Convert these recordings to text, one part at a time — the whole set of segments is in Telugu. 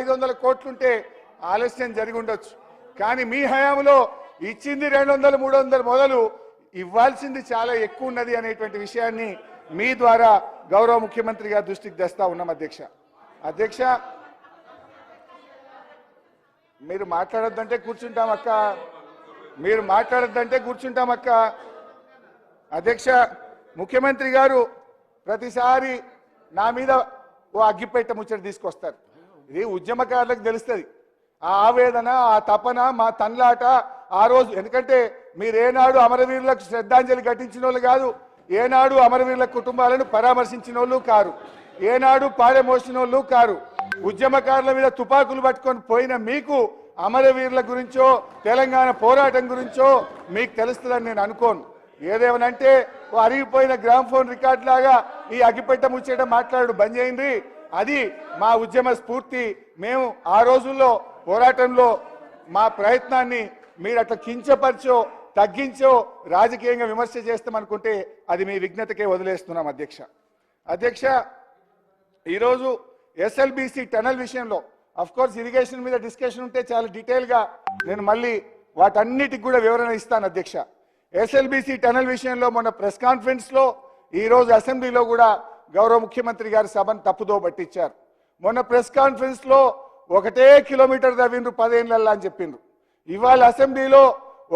ఐదు వందల కోట్లుంటే ఆలస్యం జరిగి ఉండొచ్చు. కానీ మీ హయాంలో ఇచ్చింది రెండు వందలు మూడు వందలు మొదలు ఇవ్వాల్సింది చాలా ఎక్కువ ఉన్నది అనేటువంటి విషయాన్ని మీ ద్వారా గౌరవ ముఖ్యమంత్రి గారి దృష్టికి తెస్తా ఉన్నాం అధ్యక్ష. అధ్యక్ష మీరు మాట్లాడొద్దంటే కూర్చుంటాం అక్క. మీరు మాట్లాడొద్దంటే కూర్చుంటాం అక్క. అధ్యక్ష ముఖ్యమంత్రి గారు ప్రతిసారి నా మీద ఓ అగ్గిపెట్ట ముచ్చట తీసుకొస్తారు. ఇది ఉద్యమకారులకు తెలుస్తుంది. ఆ ఆవేదన ఆ తపన మా తన్లాట ఆ రోజు ఎందుకంటే మీరేనాడు అమరవీరులకు శ్రద్ధాంజలి ఘటించిన వాళ్ళు కాదు ఏనాడు అమరవీరుల కుటుంబాలను పరామర్శించిన వాళ్ళు కారు ఏనాడు పాడెమోసిన వాళ్ళు కారు. ఉద్యమకారుల మీద తుపాకులు పట్టుకొని పోయిన మీకు అమరవీరుల గురించో తెలంగాణ పోరాటం గురించో మీకు తెలుస్తుందని నేను అనుకోను. ఏదేమనంటే అరిగిపోయిన గ్రామ్ ఫోన్ రికార్డ్ లాగా ఈ అగిపెట్ట ముచ్చేట మాట్లాడు బంద్ చేయండి అది మా ఉద్యమ స్ఫూర్తి. మేము ఆ రోజుల్లో పోరాటంలో మా ప్రయత్నాన్ని మీరు అట్లా కించపరిచో తగ్గించో రాజకీయంగా విమర్శ చేస్తామనుకుంటే అది మీ విఘ్నతకే వదిలేస్తున్నాం అధ్యక్ష. అధ్యక్ష ఈరోజు ఎస్ఎల్బిసి టనల్ విషయంలో అఫ్ కోర్స్ ఇరిగేషన్ మీద డిస్కషన్ ఉంటే చాలా డీటెయిల్గా నేను మళ్ళీ వాటన్నిటికి కూడా వివరణ ఇస్తాను అధ్యక్ష. ఎస్ఎల్బిసి టనల్ విషయంలో మొన్న ప్రెస్ కాన్ఫరెన్స్లో ఈరోజు అసెంబ్లీలో కూడా గౌరవ ముఖ్యమంత్రి గారి సభను తప్పుదో పట్టించారు. మొన్న ప్రెస్ కాన్ఫరెన్స్లో ఒకటే కిలోమీటర్ తవ్విండ్రు పదేళ్ళల్లా అని చెప్పిండ్రు. ఇవాళ అసెంబ్లీలో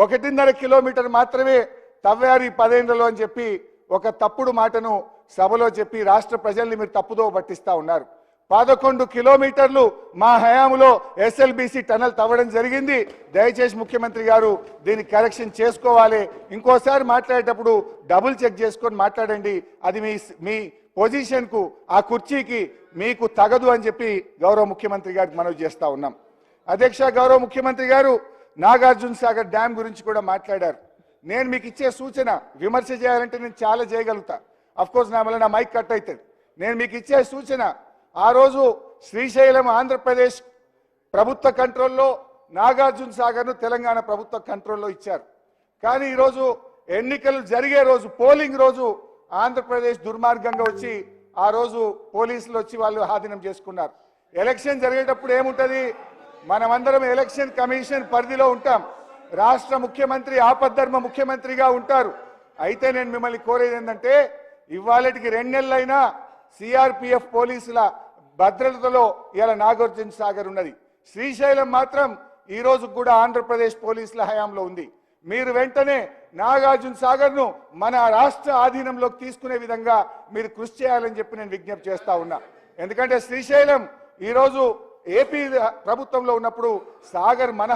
ఒకటిన్నర కిలోమీటర్ మాత్రమే తవ్వారు ఈ పదేళ్ళలో అని చెప్పి ఒక తప్పుడు మాటను సభలో చెప్పి రాష్ట్ర ప్రజల్ని మీరు తప్పుదో పట్టిస్తా ఉన్నారు. పదకొండు కిలోమీటర్లు మా హయాంలో ఎస్ఎల్బిసి టనల్ తవ్వడం జరిగింది. దయచేసి ముఖ్యమంత్రి గారు దీన్ని కరెక్షన్ చేసుకోవాలి. ఇంకోసారి మాట్లాడేటప్పుడు డబుల్ చెక్ చేసుకొని మాట్లాడండి. అది మీ మీ పొజిషన్కు ఆ కుర్చీకి మీకు తగదు అని చెప్పి గౌరవ ముఖ్యమంత్రి గారికి మనవి చేస్తా ఉన్నాం. అధ్యక్ష గౌరవ ముఖ్యమంత్రి గారు నాగార్జున సాగర్ డ్యామ్ గురించి కూడా మాట్లాడారు. నేను మీకు ఇచ్చే సూచన విమర్శ చేయాలంటే నేను చాలా చేయగలుగుతా. అఫ్ కోర్స్ నా వల్ల నా మైక్ కట్ అవుతుంది నేను మీకు ఇచ్చే సూచన ఆ రోజు శ్రీశైలం ఆంధ్రప్రదేశ్ ప్రభుత్వ కంట్రోల్లో నాగార్జున సాగర్ను తెలంగాణ ప్రభుత్వ కంట్రోల్లో ఇచ్చారు. కానీ ఈరోజు ఎన్నికలు జరిగే రోజు పోలింగ్ రోజు ఆంధ్రప్రదేశ్ దుర్మార్గంగా వచ్చి ఆ రోజు పోలీసులు వచ్చి వాళ్ళు ఆధీనం చేసుకున్నారు. ఎలక్షన్ జరిగేటప్పుడు ఏముంటది? మనమందరం ఎలక్షన్ కమిషన్ పరిధిలో ఉంటాం. రాష్ట్ర ముఖ్యమంత్రి ఆపద్ధర్మ ముఖ్యమంత్రిగా ఉంటారు. అయితే నేను మిమ్మల్ని కోరేది ఏంటంటే ఇవాళటికి రెండు నెలలైనా సిఆర్పిఎఫ్ పోలీసుల భద్రతలో ఇలా నాగార్జున సాగర్ ఉన్నది. శ్రీశైలం మాత్రం ఈ రోజు కూడా ఆంధ్రప్రదేశ్ పోలీసుల హయాంలో ఉంది. మీరు వెంటనే నాగార్జున సాగర్ను మన రాష్ట్ర ఆధీనంలోకి తీసుకునే విధంగా మీరు కృషి చేయాలని చెప్పి నేను విజ్ఞప్తి చేస్తా ఉన్నా. ఎందుకంటే శ్రీశైలం ఈరోజు ఏపీ ప్రభుత్వంలో ఉన్నప్పుడు సాగర్ మన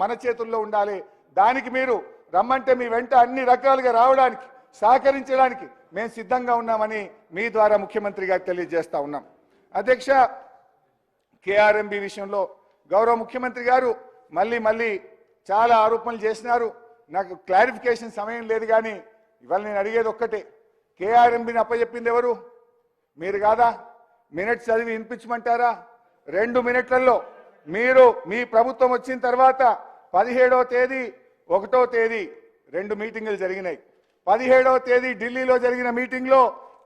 మన చేతుల్లో ఉండాలి. దానికి మీరు రమ్మంటే మీ వెంట అన్ని రకాలుగా రావడానికి సహకరించడానికి మేము సిద్ధంగా ఉన్నామని మీ ద్వారా ముఖ్యమంత్రి గారికి తెలియజేస్తా ఉన్నాం. అధ్యక్ష కేఆర్ఎంబి విషయంలో గౌరవ ముఖ్యమంత్రి గారు మళ్ళీ మళ్ళీ చాలా ఆరోపణలు చేసినారు. నాకు క్లారిఫికేషన్ సమయం లేదు కానీ ఇవాళ నేను అడిగేది ఒక్కటే. కేఆర్ఎంబిని అప్పచెప్పింది ఎవరు? మీరు కాదా? మినిట్స్ చదివి వినిపించమంటారా? రెండు మినిట్లలో మీరు మీ ప్రభుత్వం వచ్చిన తర్వాత పదిహేడవ తేదీ ఒకటో తేదీ రెండు మీటింగులు జరిగినాయి. పదిహేడవ తేదీ ఢిల్లీలో జరిగిన మీటింగ్లో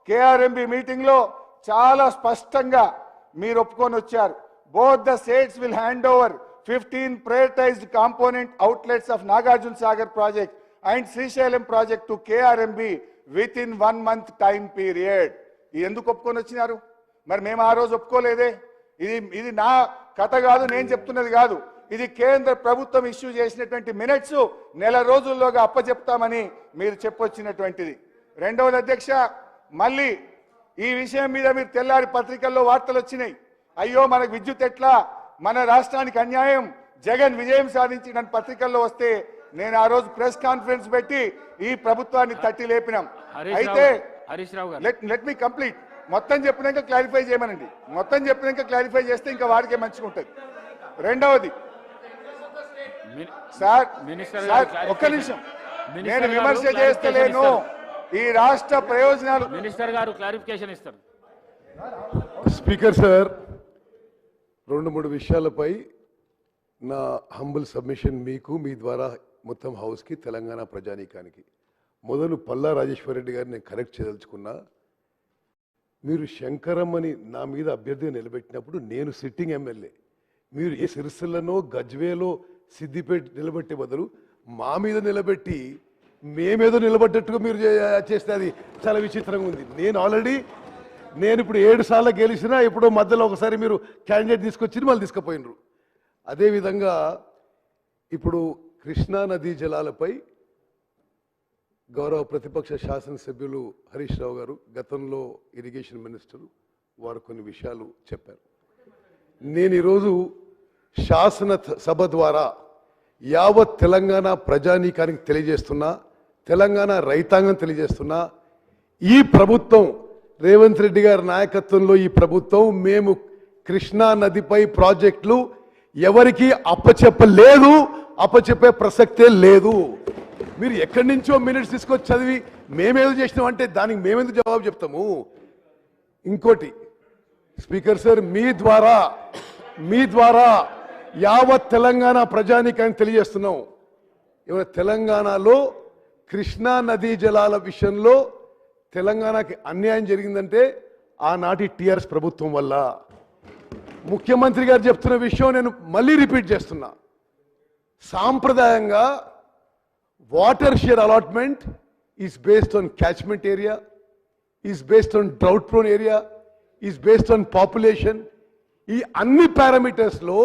కేఆర్ఎంబి మీటింగ్లో చాలా స్పష్టంగా మీరు ఒప్పుకొని వచ్చారు. Both the states will hand over fifteen prioritised component outlets of Nagarjuna Sagar project and Srisailam project to KRMB within one month time period ఇది ఎందుకు ఒప్పుకొని వచ్చినారు? మరి మేము ఆ రోజు ఒప్పుకోలేదే? ఇది ఇది నా కథ కాదు నేను చెప్తున్నది కాదు. ఇది కేంద్ర ప్రభుత్వం ఇష్యూ చేసినటువంటి మినిట్స్ నెల రోజుల్లోగా అప్పచెప్తామని మీరు చెప్పొచ్చినటువంటిది. రెండవది అధ్యక్ష మళ్ళీ ఈ విషయం మీద మీరు తెల్లారి పత్రికల్లో వార్తలు వచ్చినాయి. అయ్యో మనకు విద్యుత్ ఎట్లా? మన రాష్ట్రానికి అన్యాయం జగన్ విజయం సాధించిన పత్రికల్లో వస్తే నేను ఆ రోజు ప్రెస్ కాన్ఫరెన్స్ పెట్టి ఈ ప్రభుత్వాన్ని తట్టి లేపినాం. అయితే లెట్ లెట్ మీ కంప్లీట్. మొత్తం చెప్పినాక క్లారిఫై చేయమనండి. మొత్తం చెప్పినాక క్లారిఫై చేస్తే ఇంకా వాడికే మంచిగా ఉంటుంది. రెండవది. సార్ మినిస్టర్ సార్ ఒక్క నిమిషం. నేను విమర్శ చేస్తలేను. ఈ రాష్ట్ర ప్రయోజనాలు మినిస్టర్ గారు క్లారిఫికేషన్ ఇస్తారు. స్పీకర్ సార్ రెండు మూడు విషయాలపై నా హంబుల్ సబ్మిషన్ మీకు మీ ద్వారా మొత్తం హౌస్కి తెలంగాణ ప్రజానీకానికి. మొదలు పల్లా రాజేశ్వరరెడ్డి గారిని నేను కరెక్ట్ చేయదలుచుకున్నా. మీరు శంకరమ్మని నా మీద అభ్యర్థిగా నిలబెట్టినప్పుడు నేను సిట్టింగ్ ఎమ్మెల్యే. మీరు ఏ సిరిసిల్లనో గజ్వేలో సిద్దిపేట నిలబెట్టే బదులు మా మీద నిలబెట్టి మేమేదో నిలబడ్డట్టుగా మీరు చే- చేస్తే అది చాలా విచిత్రంగా ఉంది. నేను ఆల్రెడీ నేను ఇప్పుడు ఏడు సార్లు గెలిచినా ఎప్పుడో మధ్యలో ఒకసారి మీరు క్యాండిడేట్ తీసుకొచ్చి మళ్ళీ తీసుకుపోయినరు. అదేవిధంగా ఇప్పుడు కృష్ణా నదీ జలాలపై గౌరవ ప్రతిపక్ష శాసనసభ్యులు హరీష్ రావు గారు గతంలో ఇరిగేషన్ మినిస్టరు వారు కొన్ని విషయాలు చెప్పారు. నేను ఈరోజు శాసన సభ ద్వారా యావత్ తెలంగాణ ప్రజానీకానికి తెలియజేస్తున్నా తెలంగాణ రైతాంగం తెలియజేస్తున్నా ఈ ప్రభుత్వం రేవంత్ రెడ్డి గారి నాయకత్వంలో ఈ ప్రభుత్వం మేము కృష్ణా నదిపై ప్రాజెక్టులు ఎవరికి అప్పచెప్పలేదు అప్పచెప్పే ప్రసక్తే లేదు. మీరు ఎక్కడి నుంచో మినిట్స్ తీసుకొచ్చి చదివి మేమేదో చేసినాం అంటే దానికి మేమెందుకు జవాబు చెప్తాము? ఇంకోటి స్పీకర్ సార్ మీ ద్వారా మీ ద్వారా యావత్ తెలంగాణ ప్రజానీకాన్ని తెలియజేస్తున్నాం. ఇవాళ తెలంగాణలో కృష్ణా నదీ జలాల విషయంలో తెలంగాణకి అన్యాయం జరిగిందంటే ఆనాటి టిఆర్ఎస్ ప్రభుత్వం వల్ల. ముఖ్యమంత్రి గారు చెప్తున్న విషయం నేను మళ్ళీ రిపీట్ చేస్తున్నా. సాంప్రదాయంగా water share allotment is based on catchment area is based on drought prone area is based on population ఈ అన్ని పారామీటర్స్లో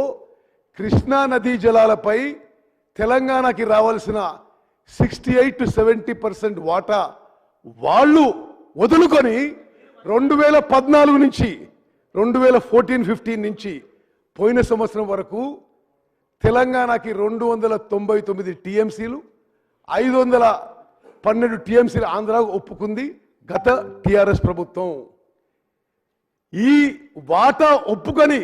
కృష్ణా నదీ జలాలపై తెలంగాణకి రావాల్సిన sixty eight to seventy percent వాటా వాళ్ళు వదులుకొని రెండు వేల పద్నాలుగు నుంచి రెండు వేల ఫోర్టీన్ ఫిఫ్టీన్ నుంచి పోయిన సంవత్సరం వరకు తెలంగాణకి రెండు వందల తొంభై తొమ్మిది టీఎంసీలు ఐదు వందల పన్నెండు టీఎంసీలు ఆంధ్ర ఒప్పుకుంది గత టీఆర్ఎస్ ప్రభుత్వం. ఈ వాటా ఒప్పుకొని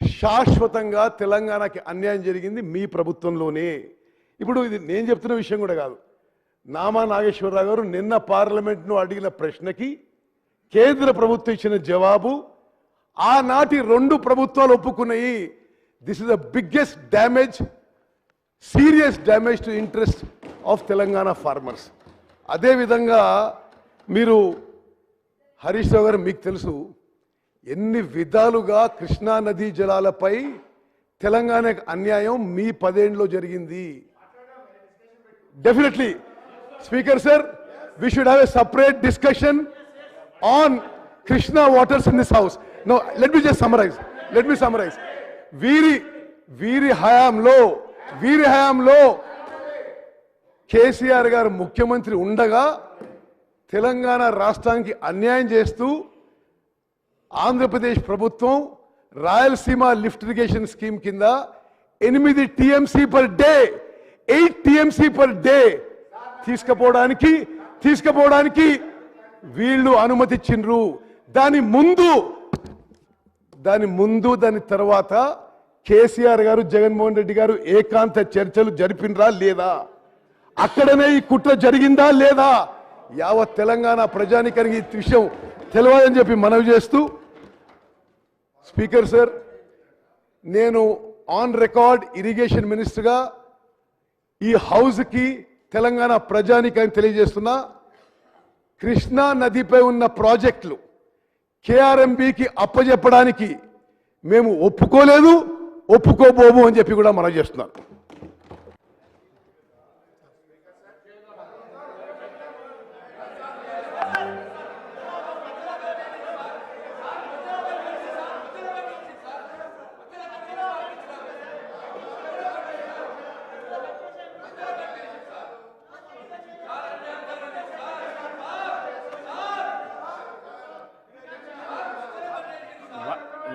శాశ్వతంగా తెలంగాణకి అన్యాయం జరిగింది మీ ప్రభుత్వంలోనే. ఇప్పుడు ఇది నేను చెప్తున్న విషయం కూడా కాదు. నామా నాగేశ్వరరావు గారు నిన్న పార్లమెంట్ను అడిగిన ప్రశ్నకి కేంద్ర ప్రభుత్వం ఇచ్చిన జవాబు ఆనాటి రెండు ప్రభుత్వాలు ఒప్పుకున్నాయి. This is the biggest damage serious damage to interest of Telangana farmers అదేవిధంగా మీరు హరీష్ రావు గారు మీకు తెలుసు ఎన్ని విధాలుగా కృష్ణా నదీ జలాలపై తెలంగాణకు అన్యాయం మీ పదేండ్లో జరిగింది. Definitely speaker sir we should have a separate discussion on Krishna waters in this house no let me just summarise let me summarise వీరి వీరి హయాంలో వీరి హయాంలో కేసీఆర్ గారు ముఖ్యమంత్రి ఉండగా తెలంగాణ రాష్ట్రానికి అన్యాయం చేస్తూ ఆంధ్రప్రదేశ్ ప్రభుత్వం రాయలసీమ లిఫ్ట్ ఇరిగేషన్ స్కీమ్ కింద ఎనిమిది TMC per day eight TMC per day తీసుకుపోవడానికి తీసుకుపోవడానికి వీళ్ళు అనుమతిచ్చిండ్రు. దాని ముందు దాని ముందు దాని తర్వాత కేసీఆర్ గారు జగన్మోహన్ రెడ్డి గారు ఏకాంత చర్చలు జరిపినరా లేదా? అక్కడనే ఈ కుట్ర జరిగిందా లేదా? యావత్ తెలంగాణ ప్రజానికానికి ఈ విషయం తెలియాలని చెప్పి మనవి చేస్తూ స్పీకర్ సార్ నేను ఆన్ రికార్డ్ ఇరిగేషన్ మినిస్టర్గా ఈ హౌస్కి తెలంగాణ ప్రజానికాన్ని తెలియజేస్తున్నా కృష్ణా నదిపై ఉన్న ప్రాజెక్టులు కేఆర్ఎంబికి అప్పజెప్పడానికి మేము ఒప్పుకోలేదు ఒప్పుకోబోము అని చెప్పి కూడా మనం చేస్తున్నారు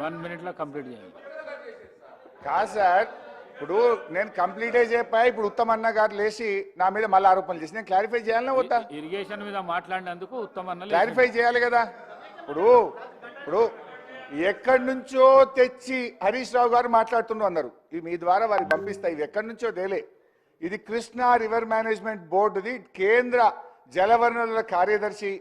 వన్ మినిట్లో కంప్లీట్ చేయండి కాదు సార్ ఇప్పుడు నేను కంప్లీటే చెప్పా ఇప్పుడు ఉత్తమ్ అన్న గారు లేచి నా మీద మళ్ళీ ఆరోపణలు చేసి నేను క్లారిఫై చేయాలనే వద్దా? ఇరిగేషన్ మీద మాట్లాడినందుకు ఉత్తమ అన్న క్లారిఫై చేయాలి కదా? ఇప్పుడు ఇప్పుడు ఎక్కడి నుంచో తెచ్చి హరీష్ రావు గారు మాట్లాడుతున్నారు అన్నారు. ఇవి మీ ద్వారా వారికి పంపిస్తాయి ఇవి ఎక్కడి నుంచో తేలే. ఇది కృష్ణా రివర్ మేనేజ్మెంట్ బోర్డుది కేంద్ర జలవనరుల కార్యదర్శి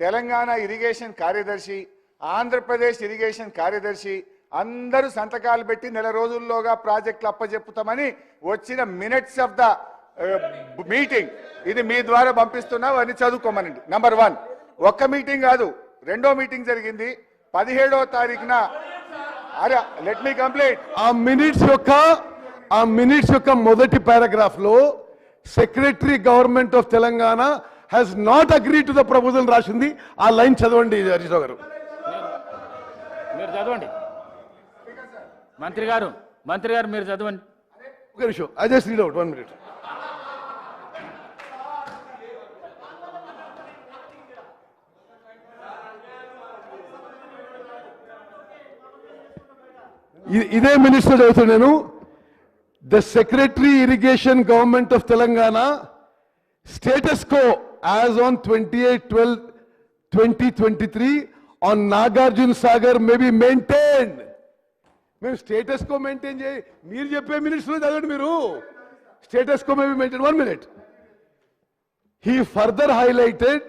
తెలంగాణ ఇరిగేషన్ కార్యదర్శి ఆంధ్రప్రదేశ్ ఇరిగేషన్ కార్యదర్శి అందరూ సంతకాలు పెట్టి నెల రోజుల్లోగా ప్రాజెక్టులు అప్పజెప్పుతామని వచ్చిన మినిట్స్ ఆఫ్ ద మీటింగ్. ఇది మీ ద్వారా పంపిస్తున్నా అవన్నీ చదువుకోమనండి. నంబర్ వన్ ఒక్క మీటింగ్ కాదు రెండో మీటింగ్ జరిగింది. పదిహేడో తారీఖున అరే లెట్ మీ కంప్లీట్ ఆ మినిట్స్ యొక్క ఆ మినిట్స్ యొక్క మొదటి పారాగ్రాఫ్లో secretary government of Telangana has not agree to the proposal రాసింది. ఆ లైన్ చదవండి హరీష్ రావు గారు. మీరు చదవండి. మంత్రి గారు మంత్రి గారు మీరు చదవండి. ఒక నిమిషం I just read out one minute ఇదే మినిస్టర్ చదువుతాను నేను the secretary irrigation government of Telangana status quo as on twenty eight twelve twenty twenty three on Nagarjuna Sagar may be maintained మేము స్టేటస్ కో మెయింటైన్ చేయి మీరు చెప్పే మినిట్స్లో చదవండి మీరు status quo maybe maintain one minute He further highlighted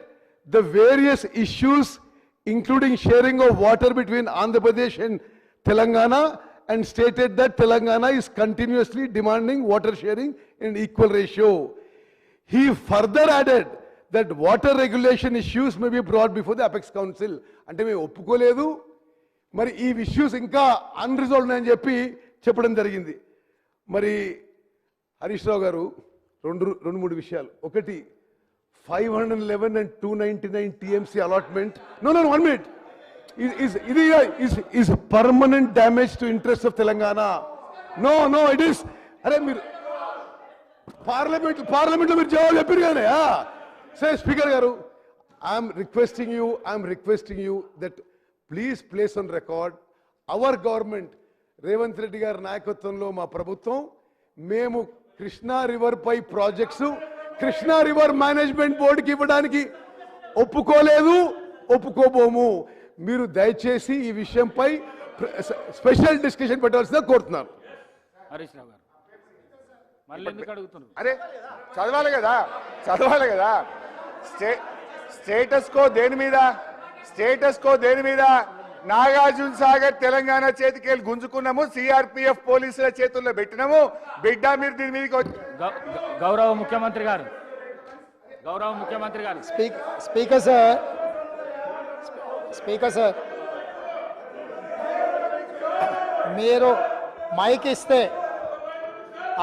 the various issues, including sharing of water between Andhra Pradesh and Telangana, and stated that Telangana is continuously demanding water sharing in equal ratio. He further added that water regulation issues may be brought before the Apex Council. అంటే మేము ఒప్పుకోలేదు మరి ఈ ఇష్యూస్ ఇంకా అన్రిజాల్వ్ అని చెప్పి చెప్పడం జరిగింది. మరి హరీష్ రావు గారు రెండు రెండు మూడు విషయాలు. ఒకటి five hundred eleven and two ninety nine TMC allotment no no one minute ఇది is permanent damage to interest of Telangana no no it is అరే మీరు పార్లమెంట్ పార్లమెంట్లో మీరు జవాబు చెప్పారు కానీ సరే స్పీకర్ గారు I'm requesting you I'm requesting you that please place on record our government Revanth Reddy గారి నాయకత్వంలో మా ప్రభుత్వం. మేము కృష్ణా రివర్ పై ప్రాజెక్ట్స్ కృష్ణా రివర్ మేనేజ్మెంట్ బోర్డుకి ఇవ్వడానికి ఒప్పుకోలేదు ఒప్పుకోబోము. మీరు దయచేసి ఈ విషయంపై స్పెషల్ డిస్కషన్ పెట్టాల్సిందిగా కోరుతున్నాను. హరీష్ రావు గారు మళ్ళీ ఎందుకు అడుగుతున్నారు? అరే చదవాలి కదా చదవాలి కదా. స్టే స్టేటస్ కో దేని మీద? స్టేటస్ కో దేని మీద? నాగార్జున సాగర్ తెలంగాణ చేతికి వెళ్ళి గుంజుకున్నాము సిఆర్పిఎఫ్ పోలీసుల చేతుల్లో పెట్టినాము. బిడ్డ మీరు దీని మీదకి గౌరవ ముఖ్యమంత్రి గారు. గౌరవ ముఖ్యమంత్రి గారు. Speak speaker sir. Speaker sir. మీరు మైక్ ఇస్తే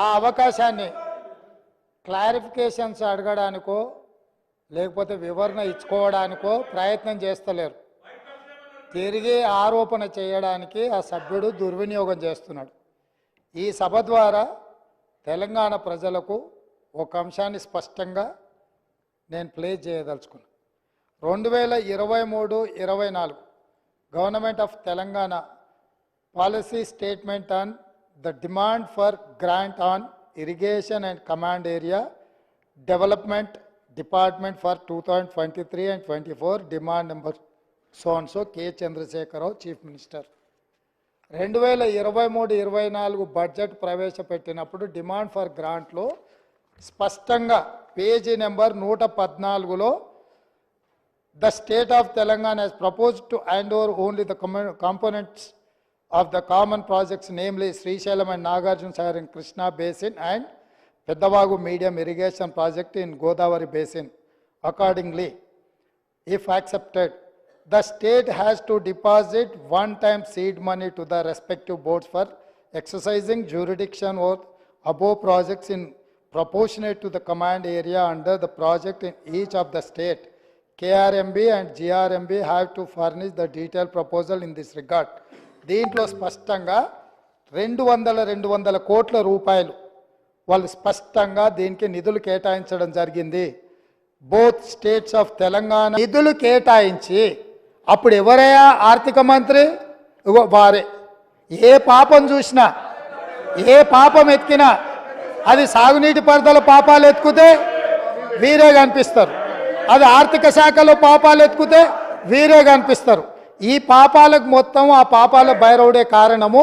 ఆ అవకాశాన్ని క్లారిఫికేషన్స్ అడగడానికో లేకపోతే వివరణ ఇచ్చుకోవడానికో ప్రయత్నం చేస్తలేరు. తిరిగి ఆరోపణ చేయడానికి ఆ సభ్యుడు దుర్వినియోగం చేస్తున్నాడు. ఈ సభ ద్వారా తెలంగాణ ప్రజలకు ఒక అంశాన్ని స్పష్టంగా నేను ప్లే చేయదలుచుకున్నాను రెండు వేల ఇరవై మూడు ఇరవై నాలుగు government of Telangana policy statement on the demand for grant on irrigation and command area development department for two thousand twenty three and twenty four demand number సోన్సో K Chandrashekar Rao chief minister. రెండు వేల ఇరవై మూడు ఇరవై నాలుగు బడ్జెట్ ప్రవేశపెట్టినప్పుడు డిమాండ్ ఫర్ గ్రాంట్లో స్పష్టంగా పేజీ నెంబర్ నూట పద్నాలుగులో the state of Telangana as propose to hand over only the components of the common projects namely Srisailam and Nagarjuna Sagar Krishna basin and Peddavagu Medium Irrigation Project in Godavari Basin. Accordingly, if accepted, the state has to deposit one-time seed money to the respective boards for exercising jurisdiction over above projects in proportionate to the command area under the project in each of the state. KRMB and GRMB have to furnish the detailed proposal in this regard. దీంట్లో స్పష్టంగా రెండు వందల రెండు వందల కోట్ల రూపాయలు వాళ్ళు స్పష్టంగా దీనికి నిధులు కేటాయించడం జరిగింది. బోత్ స్టేట్స్ ఆఫ్ తెలంగాణ నిధులు కేటాయించి అప్పుడు ఎవరయ్యా ఆర్థిక మంత్రి? వారే. ఏ పాపం చూసినా ఏ పాపం ఎత్తికినా అది సాగునీటి పరిధల పాపాలు ఎత్తుకుతే వీరే కనిపిస్తారు. అది ఆర్థిక శాఖలో పాపాలు ఎత్తుకుతే వీరే కనిపిస్తారు. ఈ పాపాలకు మొత్తం ఆ పాపాల భైరవుడే కారణము.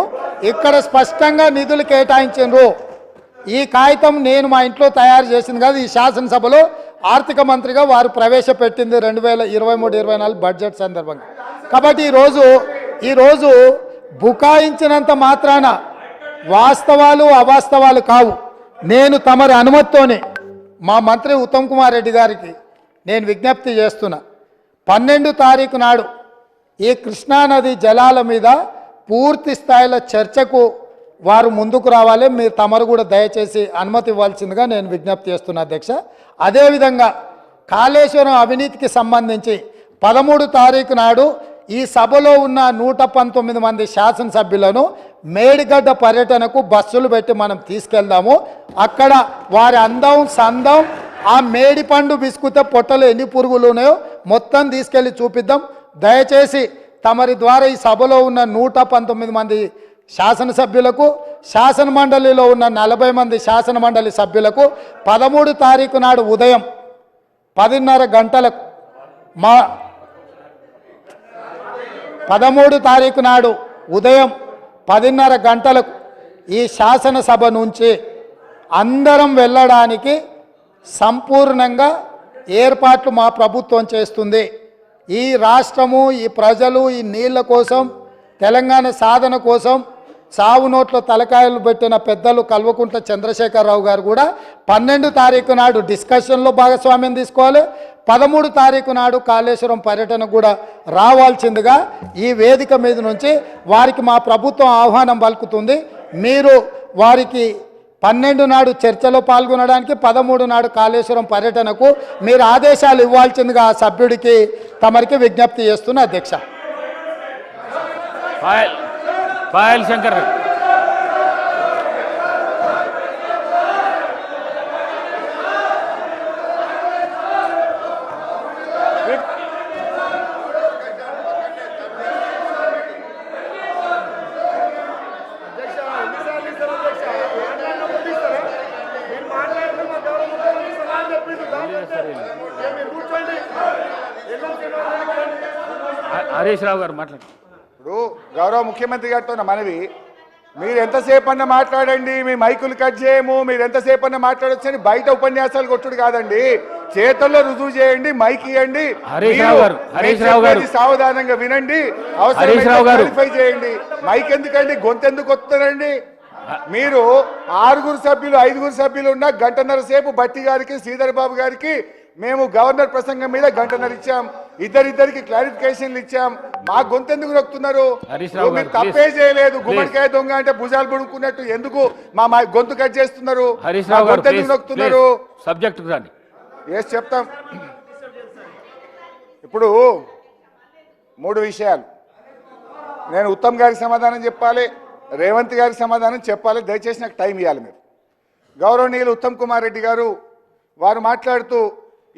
ఇక్కడ స్పష్టంగా నిధులు కేటాయించారు ఈ కాగితం నేను మా ఇంట్లో తయారు చేసింది కాదు ఈ శాసనసభలో ఆర్థిక మంత్రిగా వారు ప్రవేశపెట్టింది రెండు వేల ఇరవై మూడు ఇరవై నాలుగు బడ్జెట్ సందర్భంగా. కాబట్టి ఈరోజు ఈరోజు బుకాయించినంత మాత్రాన వాస్తవాలు అవాస్తవాలు కావు. నేను తమరి అనుమతితోనే మా మంత్రి ఉత్తమ్ కుమార్ రెడ్డి గారికి నేను విజ్ఞప్తి చేస్తున్నా. పన్నెండు తారీఖు నాడు ఈ కృష్ణానది జలాల మీద పూర్తి స్థాయిలో చర్చకు వారు ముందుకు రావాలి. మీరు తమరు కూడా దయచేసి అనుమతి ఇవ్వాల్సిందిగా నేను విజ్ఞప్తి చేస్తున్నా అధ్యక్ష. అదేవిధంగా కాళేశ్వరం అవినీతికి సంబంధించి పదమూడు తారీఖు నాడు ఈ సభలో ఉన్న నూట పంతొమ్మిది మంది శాసనసభ్యులను మేడిగడ్డ పర్యటనకు బస్సులు పెట్టి మనం తీసుకెళ్దాము. అక్కడ వారి అందం సందం ఆ మేడి పండు బిస్కుతే పొట్టలు ఎన్ని పురుగులు ఉన్నాయో మొత్తం తీసుకెళ్ళి చూపిద్దాం. దయచేసి తమరి ద్వారా ఈ సభలో ఉన్న నూట పంతొమ్మిది మంది శాసనసభ్యులకు శాసన మండలిలో ఉన్న నలభై మంది శాసన మండలి సభ్యులకు పదమూడు తారీఖు నాడు ఉదయం పదిన్నర గంటలకు మా పదమూడు తారీఖు నాడు ఉదయం పదిన్నర గంటలకు ఈ శాసనసభ నుంచి అందరం వెళ్ళడానికి సంపూర్ణంగా ఏర్పాట్లు మా ప్రభుత్వం చేస్తుంది. ఈ రాష్ట్రము ఈ ప్రజలు ఈ నీళ్ళ కోసం తెలంగాణ సాధన కోసం సావు నోట్లో తలకాయలు పెట్టిన పెద్దలు కల్వకుంట్ల చంద్రశేఖరరావు గారు కూడా పన్నెండు తారీఖు నాడు డిస్కషన్లో భాగస్వామ్యం తీసుకోవాలి. పదమూడు తారీఖు నాడు కాళేశ్వరం పర్యటన కూడా రావాల్సిందిగా ఈ వేదిక మీద నుంచి వారికి మా ప్రభుత్వం ఆహ్వానం పలుకుతుంది. మీరు వారికి పన్నెండు నాడు చర్చలో పాల్గొనడానికి పదమూడు నాడు కాళేశ్వరం పర్యటనకు మీరు ఆదేశాలు ఇవ్వాల్సిందిగా ఆ సభ్యుడికి తమరికి విజ్ఞప్తి చేస్తున్న అధ్యక్ష. పాయల్ శంకర్. హరీష్ రావు గారు మాట్లాడు. ఇప్పుడు గౌరవ ముఖ్యమంత్రి గారితో మనవి మీరు ఎంతసేపు అన్న మాట్లాడండి మీ మైకులు కట్ చేయము మీరు ఎంతసేపు అన్న మాట్లాడొచ్చని బయట ఉపన్యాసాలు కొట్టుడు కాదండి. చేతుల్లో రుజువు చేయండి మైక్ ఇవ్వండి సావధానంగా వినండి చేయండి. మైక్ ఎందుకండి? గొంతెందుకు వస్తారండి మీరు ఆరుగురు సభ్యులు ఐదుగురు సభ్యులు ఉన్న గంటన్నర సేపు బట్టి గారికి శ్రీధర్ బాబు గారికి మేము గవర్నర్ ప్రసంగం మీద గంటన్నర ఇచ్చాం. ఇద్దరిద్దరికి క్లారిఫికేషన్లు ఇచ్చాం. మా గొంతెందుకు నొక్కుతున్నారు? హరీష్ రావు మీరు తప్పే. చేయలేదు. గుమ్మడికాయ దొంగ అంటే భుజాలు పడుకున్నట్టు ఎందుకు మా మా గొంతు కట్ చేస్తున్నారు? గొంతెందుకు ప్లీజ్ నొక్కుతున్నారు? సబ్జెక్ట్ రండి. ఎస్ చెప్తాం. ఇప్పుడు మూడు విషయాలు. నేను ఉత్తమ్ గారికి సమాధానం చెప్పాలి రేవంత్ గారికి సమాధానం చెప్పాలి. దయచేసి నాకు టైం ఇవ్వాలి మీరు. గౌరవనీయులు ఉత్తమ్ కుమార్ రెడ్డి గారు వారు మాట్లాడుతూ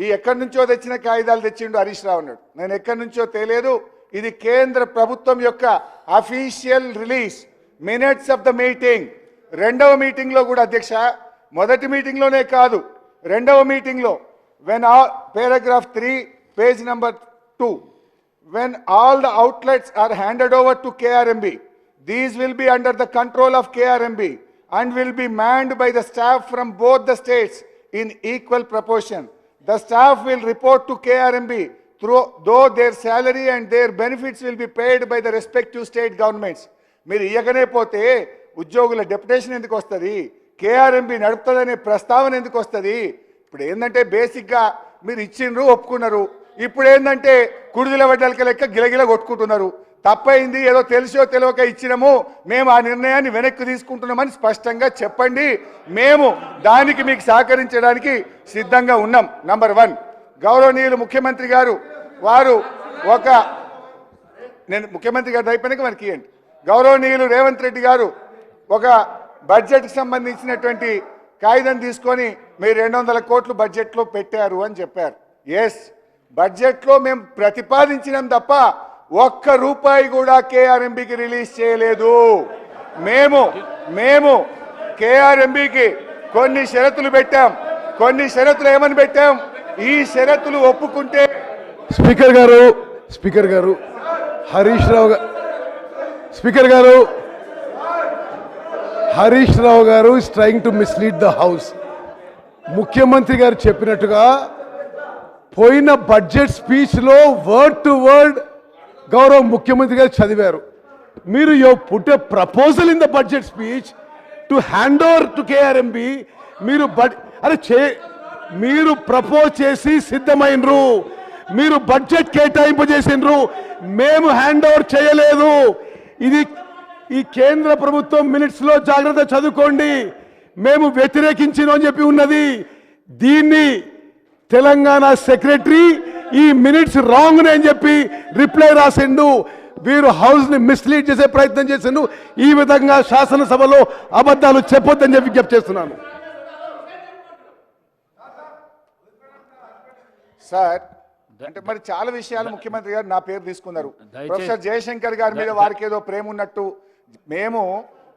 ఈ ఎక్కడి నుంచో తెచ్చిన కాగితాలు తెచ్చిండు హరీష్ రావు అన్నాడు. నేను ఎక్కడి నుంచో తెలియదు ఇది కేంద్ర ప్రభుత్వం యొక్క official release. Minutes of the meeting రెండవ మీటింగ్లో కూడా అధ్యక్ష మొదటి మీటింగ్లోనే కాదు రెండవ మీటింగ్లో. When all paragraph three page number two when all the outlets are handed over to KRMB these will be under the control of KRMB and will be manned by the staff from both the states in equal proportion The staff will report to KRMB through, though their salary and their benefits will be paid by the respective state governments. మీరు ఇయ్యకనే పోతే ఉద్యోగుల డెప్యుటేషన్ ఎందుకు వస్తుంది? కేఆర్ఎంబి నడుపుతుందనే ప్రస్తావన ఎందుకు వస్తుంది? ఇప్పుడు ఏంటంటే బేసిక్గా మీరు ఇచ్చిండ్రు ఒప్పుకున్నారు. ఇప్పుడు ఏంటంటే కుడిదిల వడ్డలకి లెక్క గిలగిల కొట్టుకుంటున్నారు. తప్పైంది ఏదో తెలిసో తెలియక ఇచ్చినాము మేము ఆ నిర్ణయాన్ని వెనక్కి తీసుకుంటున్నామని స్పష్టంగా చెప్పండి. మేము దానికి మీకు సహకరించడానికి సిద్ధంగా ఉన్నాం. నంబర్ వన్ గౌరవనీయులు ముఖ్యమంత్రి గారు వారు ఒక నేను ముఖ్యమంత్రి గారు అయిపోయినాక మనకి ఇవ్వండి గౌరవనీయులు రేవంత్ రెడ్డి గారు ఒక బడ్జెట్కి సంబంధించినటువంటి కాగితం తీసుకొని మీరు రెండు వందల కోట్లు బడ్జెట్లో పెట్టారు అని చెప్పారు. ఎస్ బడ్జెట్లో మేము ప్రతిపాదించినాం తప్ప ఒక్క రూపాయి కూడా కేఆర్ఎంబికి రిలీజ్ చేయలేదు. మేము మేము కేఆర్ఎంబికి కొన్ని షరతులు పెట్టాం. కొన్ని షరతులు ఏమని పెట్టాం? ఈ షరతులు ఒప్పుకుంటే స్పీకర్ గారు స్పీకర్ గారు హరీష్ రావు గారు స్పీకర్ గారు హరీష్ రావు గారు is trying to mislead the house ముఖ్యమంత్రి గారు చెప్పినట్టుగా పోయిన బడ్జెట్ స్పీచ్లో వర్డ్ టు వర్డ్ గౌరవ ముఖ్యమంత్రి గారు చదివారు. మీరు you put a proposal in the budget speech to hand over to KRMB మీరు బడ్ అరే చే మీరు ప్రపోజ్ చేసి సిద్ధమైనరు మీరు బడ్జెట్ కేటాయింపు చేసిండ్రు మేము హ్యాండ్ ఓవర్ చేయలేదు. ఇది ఈ కేంద్ర ప్రభుత్వం మినిట్స్లో జాగ్రత్త చదువుకోండి. మేము వ్యతిరేకించిన అని చెప్పి ఉన్నది. దీన్ని తెలంగాణ సెక్రటరీ ఈ మినిట్స్ రాంగ్ అని చెప్పి రిప్లై రాసిండు. వీరు హౌస్ని మిస్లీడ్ చేసే ప్రయత్నం చేసిండు. ఈ విధంగా శాసనసభలో అబద్ధాలు చెప్పొద్దని చెప్పి విజ్ఞప్తి చేస్తున్నాను. సార్ అంటే మరి చాలా విషయాలు ముఖ్యమంత్రి గారు నా పేరు తీసుకున్నారు. ప్రొఫెసర్ జయశంకర్ గారి మీద వారికి ఏదో ప్రేమ ఉన్నట్టు. మేము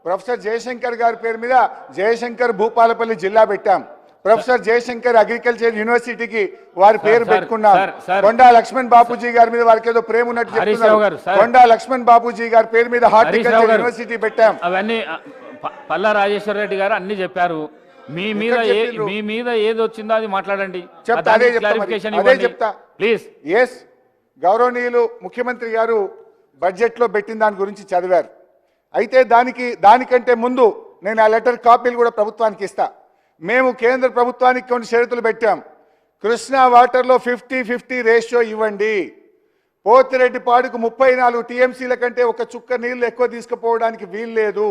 ప్రొఫెసర్ జయశంకర్ గారి పేరు మీద జయశంకర్ భూపాలపల్లి జిల్లా పెట్టాం. ప్రొఫెసర్ జయశంకర్ అగ్రికల్చర్ యూనివర్సిటీకి వారి పేరు సార్, పెట్టుకున్నాం సార్, సార్. కొండా లక్ష్మణ్ బాపూజీ గారి మీద వారికి ఏదో ప్రేమ ఉన్నట్టు చెప్తున్నారు. కొండా లక్ష్మణ్ బాపూజీ గారి పేరు మీద హార్టికల్చర్ యూనివర్సిటీ పెట్టాం. అవన్నీ పల్లా రాజేశ్వర రెడ్డి గారు అన్ని చెప్పారు. మీ మీద? మీ మీద ఏది వచ్చిందో అది మాట్లాడండి. చెప్తా, అదే చెప్తా అదే. ప్లీజ్ ఎస్ గౌరవనీయులు ముఖ్యమంత్రి గారు బడ్జెట్లో పెట్టిన దాని గురించి చదివారు. అయితే దానికి దానికంటే ముందు నేను ఆ లెటర్ కాపీలు కూడా ప్రభుత్వానికి ఇస్తా. మేము కేంద్ర ప్రభుత్వానికి కొన్ని షరతులు పెట్టాం. కృష్ణా వాటర్లో ఫిఫ్టీ ఫిఫ్టీ రేషియో ఇవ్వండి. పోతిరెడ్డిపాడుకు ముప్పై నాలుగు టీఎంసీల కంటే ఒక చుక్క నీళ్ళు ఎక్కువ తీసుకుపోవడానికి వీల్లేదు.